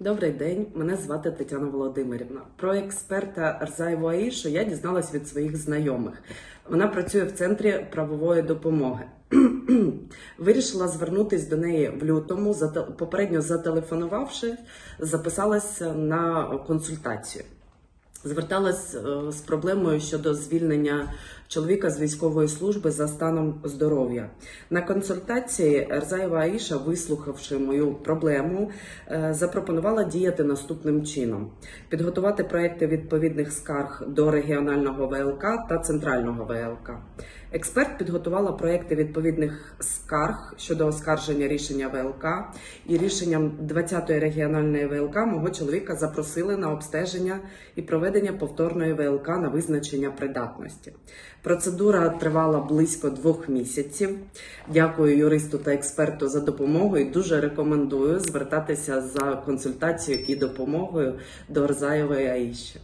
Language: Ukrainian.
Добрий день, мене звати Тетяна Володимирівна. Про експерта Арзаєву Аїшу я дізналась від своїх знайомих. Вона працює в центрі правової допомоги. Вирішила звернутися до неї в лютому, попередньо зателефонувавши, записалася на консультацію. Зверталась е, з проблемою щодо звільнення чоловіка з військової служби за станом здоров'я. На консультації Ерзаєва Аїша, вислухавши мою проблему, е, запропонувала діяти наступним чином: підготувати проекти відповідних скарг до регіонального ВЛК та центрального ВЛК. Експерт підготувала проекти відповідних скарг щодо оскарження рішення ВЛК, і рішенням 20-ї регіональної ВЛК мого чоловіка запросили на обстеження і проведення повторної ВЛК на визначення придатності. Процедура тривала близько двох місяців. Дякую юристу та експерту за допомогу і дуже рекомендую звертатися за консультацією і допомогою до Орзаєвої Аїші.